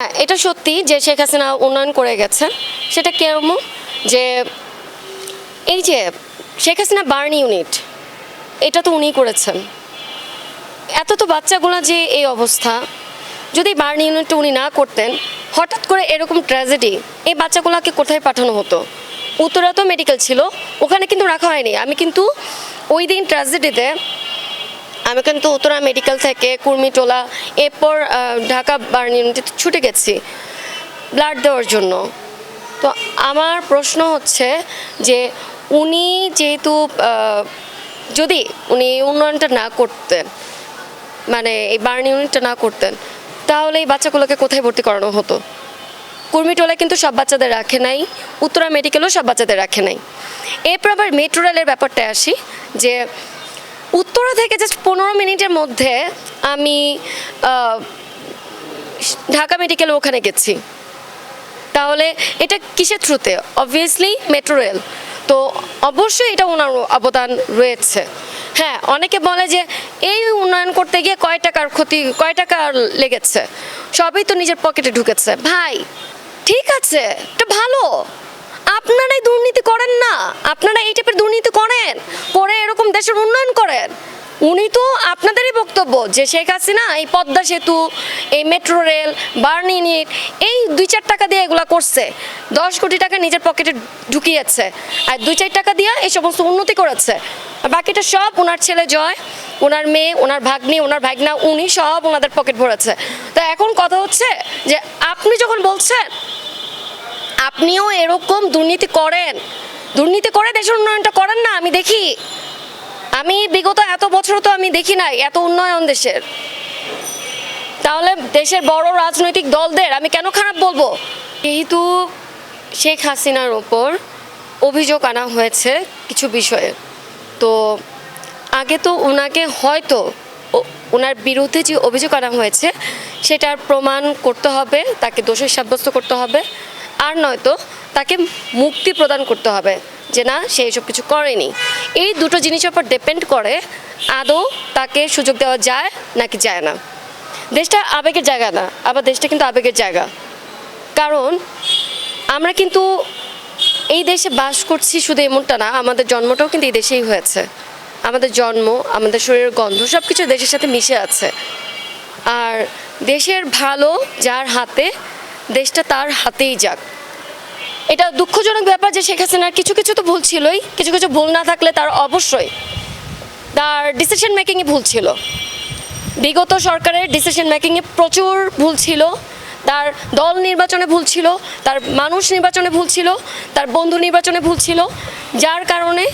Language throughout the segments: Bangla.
হ্যাঁ, এটা সত্যি যে শেখ হাসিনা উন্নয়ন করে গেছে সেটা কেমন যে এই যে শেখ হাসিনা বার্ন ইউনিট এটা তো উনিই করেছেন। এত তো বাচ্চাগুলো যে এই অবস্থা যদি বার্ন ইউনিটটা উনি না করতেন হঠাৎ করে এরকম ট্র্যাজেডি এই বাচ্চাগুলোকে কোথায় পাঠানো হতো? উত্তরা তো মেডিকেল ছিল ওখানে কিন্তু রাখা হয়নি। আমি কিন্তু ওই দিন ট্র্যাজেডিতে আমি কিন্তু উত্তরা মেডিকেল থেকে কুর্মিটোলা, এরপর ঢাকা বার্ন ইউনিটে ছুটে গেছি ব্লাড দেওয়ার জন্য। তো আমার প্রশ্ন হচ্ছে যে উনি যেহেতু যদি উনি উন্নয়নটা না করতেন মানে এই বার্ন ইউনিটটা না করতেন, তাহলে এই বাচ্চাগুলোকে কোথায় ভর্তি করানো হতো? কুর্মিটোলায় কিন্তু সব বাচ্চাদের রাখে নাই, উত্তরা মেডিকেলও সব বাচ্চাদের রাখে নাই। এরপর আবার মেট্রো রেলের ব্যাপারটায় আসি, যে উত্তরা থেকে জাস্ট পনেরো মিনিটের মধ্যে আমি ঢাকা মেডিকেল ওখানে গেছি। তাহলে এটা কিসের থ্রুতে অবভিয়াসলি মেট্রো রেল তো অবশ্যই এটা ওনার অবদান রয়েছে। হ্যাঁ অনেকে বলে যে এই উন্নয়ন করতে গিয়ে কয় টাকার ক্ষতি, কয় টাকা লেগেছে? সবই তো নিজের পকেটে ঢুকেছে। ভাই, ঠিক আছে, এটা ভালো। আপনারাই দুর্নীতি করেন না। আপনারা এই টাইপের দুর্নীতি করেন পরে এরকম দেশের উন্নয়ন করেন। উনি তো আপনাদেরই বক্তব্য যে শেখ হাসিনা এই পদ্মা সেতু, এই মেট্রো রেল, বার্ন ইউনিট, এই দুই চার টাকা দিয়ে এগুলা করছে। দশ কোটি টাকা নিজের পকেটে ঢুকিয়েছে। আর দুই চার টাকা দিয়ে এই সমস্ত উন্নতি করেছে। আর বাকিটা সব ওনার ছেলে জয় ওনার মেয়ে ওনার ভাগ্নি ওনার ভাগনা, উনি সব ওনাদের পকেট ভরেছে। তো এখন কথা হচ্ছে যে আপনি যখন বলছেন আপনিও এরকম দুর্নীতি করেন। দুর্নীতি করে দেশের উন্নয়নটা করেন না, আমি দেখি। আমি বিগত এত বছর তো আমি দেখি নাই, এত উন্নয়ন দেশের। তাহলে দেশের বড় রাজনৈতিক দলদের আমি কেন খারাপ বলব? যেহেতু শেখ হাসিনার ওপর অভিযোগ আনা হয়েছে কিছু বিষয়ে, তো আগে তো ওনাকে হয়তো ওনার বিরুদ্ধে যে অভিযোগ আনা হয়েছে, সেটার প্রমাণ করতে হবে, তাকে দোষী সাব্যস্ত করতে হবে। আর নয়তো তাকে মুক্তি প্রদান করতে হবে যে না, সে এসব কিছু করেনি। এই দুটো জিনিসের উপর ডিপেন্ড করে আদৌ তাকে সুযোগ দেওয়া যায় নাকি যায় না। দেশটা আবেগের জায়গা না, আবার দেশটা কিন্তু আবেগের জায়গা। কারণ আমরা কিন্তু এই দেশে বাস করছি শুধু এমনটা না, আমাদের জন্মটাও কিন্তু এই দেশেই হয়েছে। আমাদের জন্ম, আমাদের শরীরের গন্ধ সব কিছু দেশের সাথে মিশে আছে। আর দেশের ভালো যার হাতে দেশটা তার হাতেই যাক। এটা দুঃখজনক ব্যাপার যে শেখ হাসিনার কিছু কিছু তো ভুল ছিলই, কিছু কিছু ভুল না থাকলে তার অবশ্যই তার ডিসিশন মেকিংয়ে ভুল ছিল। বিগত সরকারের ডিসিশন মেকিংয়ে প্রচুর ভুল ছিল, তার দল নির্বাচনে ভুল ছিল, তার মানুষ নির্বাচনে ভুল ছিল, তার বন্ধু নির্বাচনে ভুল ছিল, যার কারণে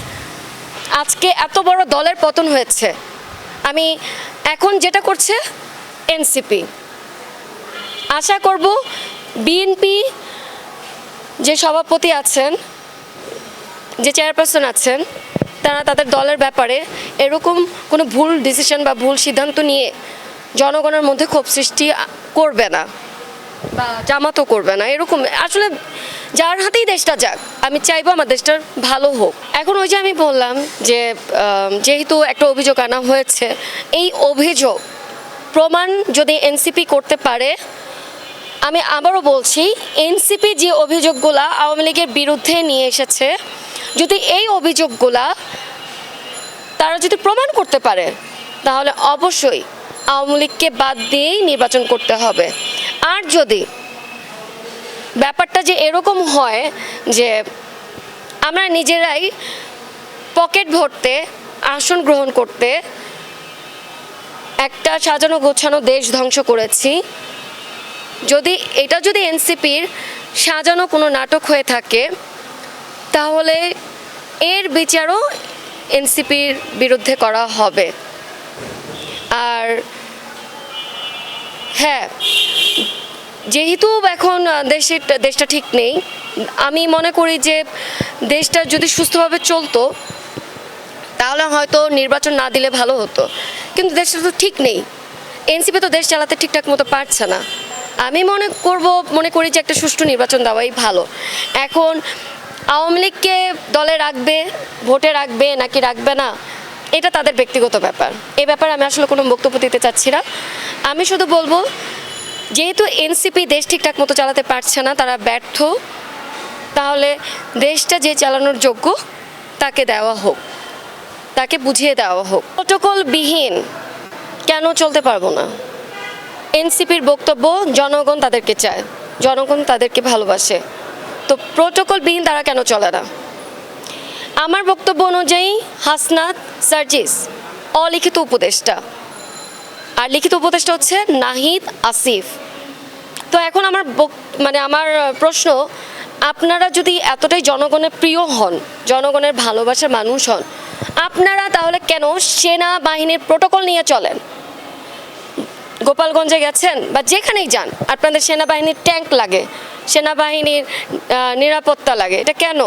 আজকে এত বড় দলের পতন হয়েছে। আমি এখন যেটা করছে এনসিপি আশা করব বিএনপি যে সভাপতি আছেন, যে চেয়ারপারসন আছেন, তারা তাদের দলের ব্যাপারে এরকম কোনো ভুল ডিসিশন বা ভুল সিদ্ধান্ত নিয়ে জনগণের মধ্যে ক্ষোভ সৃষ্টি করবে না বা জামাতও করবে না, এরকম। আসলে যার হাতেই দেশটা যাক, আমি চাইব আমার দেশটার ভালো হোক। এখন ওই যে আমি বললাম যে যেহেতু একটা অভিযোগ আনা হয়েছে, এই অভিযোগ প্রমাণ যদি এনসিপি করতে পারে আমি আবারও বলছি এনসিপি যে অভিযোগগুলা আওয়ামী লীগের বিরুদ্ধে নিয়ে এসেছে, যদি এই অভিযোগগুলা তারা যদি প্রমাণ করতে পারে, তাহলে অবশ্যই আওয়ামী লীগকে বাদ দিয়েই নির্বাচন করতে হবে। আর যদি ব্যাপারটা যে এরকম হয় যে আমরা নিজেরাই পকেট ভরতে, আসন গ্রহণ করতে, একটা সাজানো গোছানো দেশ ধ্বংস করেছি যদি এটা যদি এনসিপির সাজানো কোনো নাটক হয়ে থাকে, তাহলে এর বিচারও এনসিপির বিরুদ্ধে করা হবে। আর হ্যাঁ যেহেতু এখন দেশের, দেশটা ঠিক নেই, আমি মনে করি যে দেশটা যদি সুস্থভাবে চলতো, তাহলে হয়তো নির্বাচন না দিলে ভালো হতো। কিন্তু দেশটা তো ঠিক নেই। এনসিপি তো দেশ চালাতে ঠিকঠাক মতো পারছে না। আমি মনে করব, মনে করি যে একটা সুষ্ঠু নির্বাচন দেওয়াই ভালো। এখন আওয়ামী লীগকে দলে রাখবে, ভোটে রাখবে, নাকি রাখবে না, এটা তাদের ব্যক্তিগত ব্যাপার। এই ব্যাপারে আমি আসলে কোনো বক্তব্য দিতে চাচ্ছি না। আমি শুধু বলব, যেহেতু এনসিপি দেশ ঠিকঠাক মতো চালাতে পারছে না, তারা ব্যর্থ, তাহলে দেশটা যে চালানোর যোগ্য, তাকে দেওয়া হোক, তাকে বুঝিয়ে দেওয়া হোক। প্রোটোকলবিহীন কেন চলতে পারব না? এনসিপির বক্তব্য জনগণ তাদেরকে চায়। জনগণ তাদেরকে ভালোবাসে। তো প্রোটোকলবিহীন তারা কেন চলে না? আমার বক্তব্য অনুযায়ী হাসনাত সার্জিস অলিখিত উপদেষ্টা। আর লিখিত উপদেষ্টা হচ্ছে নাহিদ আসিফ। তো এখন আমার মানে আমার প্রশ্ন, আপনারা যদি এতটাই জনগণের প্রিয় হন, জনগণের ভালোবাসার মানুষ হন, আপনারা তাহলে কেন সেনাবাহিনীর প্রোটোকল নিয়ে চলেন? গোপালগঞ্জে গেছেন বা যেখানেই যান, আপনাদের সেনাবাহিনীর ট্যাঙ্ক লাগে, সেনাবাহিনীর নিরাপত্তা লাগে, এটা কেন?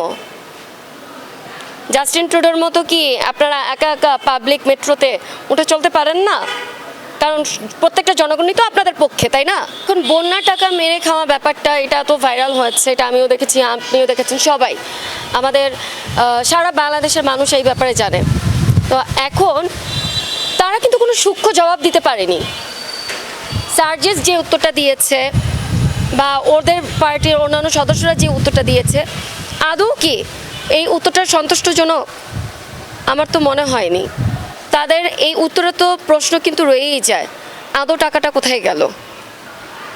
জাস্টিন ট্রুডোর মতো কি আপনারা একা একা পাবলিক মেট্রোতে উঠে চলতে পারেন না? কারণ প্রত্যেকটা জনগণই তো আপনাদের পক্ষে, তাই না? এখন বন্যা টাকা মেরে খাওয়া ব্যাপারটা, এটা তো ভাইরাল হয়েছে, এটা আমিও দেখেছি, আপনিও দেখেছেন, সবাই। আমাদের সারা বাংলাদেশের মানুষ এই ব্যাপারে জানে। তো এখন তারা কিন্তু কোনো সূক্ষ্ম জবাব দিতে পারেনি। সার্জেস যে উত্তরটা দিয়েছে বা ওদের পার্টির অন্যান্য সদস্যরা যে উত্তরটা দিয়েছে, আদৌ কি এই উত্তরটা সন্তুষ্টজনক? আমার তো মনে হয়নি। তাদের এই উত্তরে তো প্রশ্ন কিন্তু রয়েই যায়। আদৌ টাকাটা কোথায় গেল?